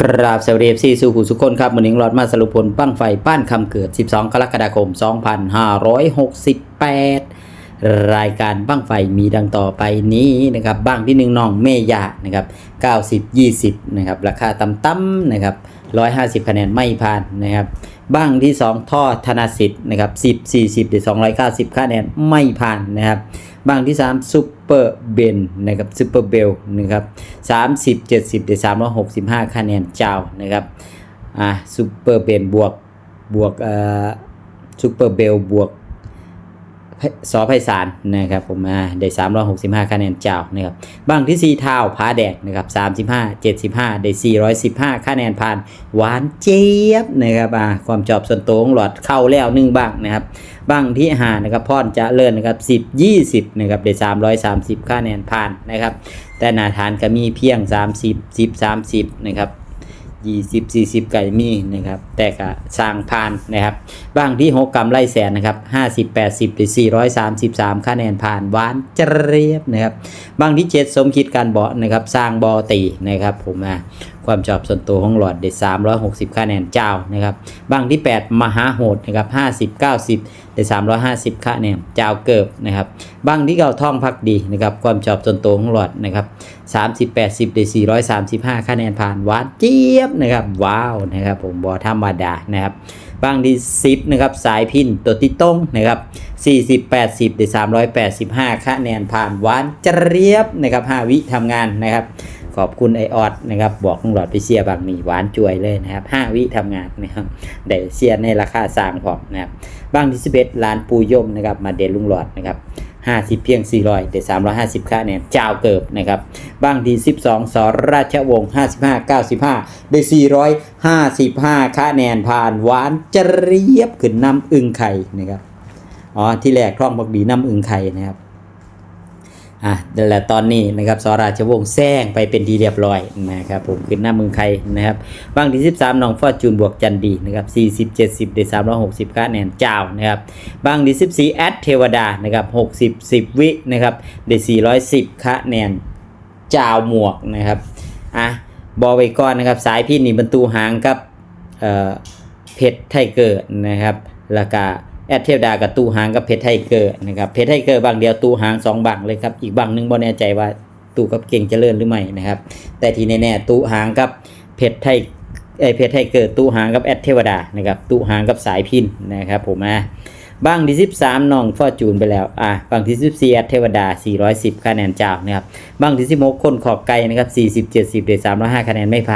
กราบสวัสดีซีสู่หูสุคนครับมือนิงรอดมาสรุปผลปั้งไฟป้านคำเกิด 12 กรกฎาคม 2568 รายการบ้างไฟมีดังต่อไปนี้นะครับบ้างที่หนึ่งน้องเมยานะครับ90 20นะครับราคาต่ำๆนะครับ150คะแนนไม่ผ่านนะครับ บ้างที่ 2 ท่อธนาสิทธิ์นะครับ10 40เดี๋ยว290 คะแนนไม่ผ่านนะครับ บ้างที่ 3 ซุปเปอร์เบนนะครับซุปเปอร์เบลนะครับ30 70เดี๋ยว365 คะแนนเจ้านะครับอ่าซุปเปอร์เบนบวกบวกเอ่อซุปเปอร์เบลบวก สอไพศาลนะครับผมอ่าได้365 คะแนนเจ้านะครับบางที่สีเท้าผาแดกนะครับ35 75 ได้ 415 คะแนนผ่านหวานเจี๊ยบนะครับอ่าความจอบส่วนตัวของหลอดเข้าแล้วหนึ่งบ้างนะครับบางที่หานะครับพรจะเลิศนะครับ10 20นะครับได้330 คะแนนผ่านนะครับแต่หนาฐานก็มีเพียง 30 10 30นะครับ ยี่สิบสี่สิบไก่มีนะครับ แต่ก็สร้างพานนะครับบางที่หกกำไรแสนนะครับห้าสิบแปดสิบหรือยสามสิบสามคะแนนผ่านหวานเจรียบนะครับบางที่เจ็ดสมคิดการเบาะนะครับ สร้างบอตีนะครับผมอะ ความชอบส่วนตัวของหลอดเด็ด360 คะแนนเจ้านะครับบางที่ 8 มหาโหดนะครับ50 90เด็ด350 คะแนนเจ้าเกิบนะครับบางที่เก่าท่องพักดีนะครับความชอบส่วนตัวของหลอดนะครับ30 80เด็ด435 คะแนนผ่านวานเจี๊ยบนะครับว้าวนะครับผมบอธรรมดานะครับบางที่10นะครับสายพินตัวติตรงนะครับ40 80ได้385 คะแนนผ่านหวานเจรียบนะครับ5วิทำงานนะครับ ขอบคุณไอออดนะครับ บอกลุงหลอดไปเชียบางมีหวานจวยเลยนะครับ5วิทำงานนะครับได้เชียในราคาสร้างพร้อมนะครับบางที่11ล้านปูย่มนะครับ มาเด่นลุงหลอดนะครับ50เพียง400ได้350คะแนนเจ้าเกิบนะครับบางที12สองสราชวงศ์55 95ได้455คะแนนผ่านหวานเจรียบขึ้นน้ำอึ่งไข่นะครับอ๋อที่แรกคล่องบักดีน้ำอึ่งไข่นะครับ อะและตอนนี้นะครับสราชวงศ์แซงไปเป็นทีเรียบร้อยนะครับผมขึ้นหน้าเมืองไทยนะครับบางที่ 13น้องฟอร์จูนบวกจันดีนะครับ40 70ได้360คะแนนเจ้านะครับบางที่14แอดเทวดานะครับ60 10 วินะครับได้410คะแนนเจ้าหมวกนะครับอะบอไว้ก่อนนะครับสายพี่นี่บรรตูหางกับเอ่อเพชรไทเกอร์นะครับแล้วก็ แอดเทวดากับตูหางกับเพชรไทเกอร์นะครับเพชรไทเกอร์บางเดียวตูหางสองบังเลยครับอีกบังหนึงบ่แน่ใจว่าตูกับเก่งเจริญหรือไม่นะครับ แต่ที่แน่ๆตูหางกับเพชรไทเอยเพชรไทเกอร์ตูหางกับแอดเทวดานะครับตูหางกับสายพินนะครับผมอะบางที่13น้องฟอจูนไปแล้วอะบางที่14แอดเทวดา 410คะแนนเจ้านะครับบางที่16คนขอบไกลนะครับ40 70เด305คะแนนไม่ผ่าน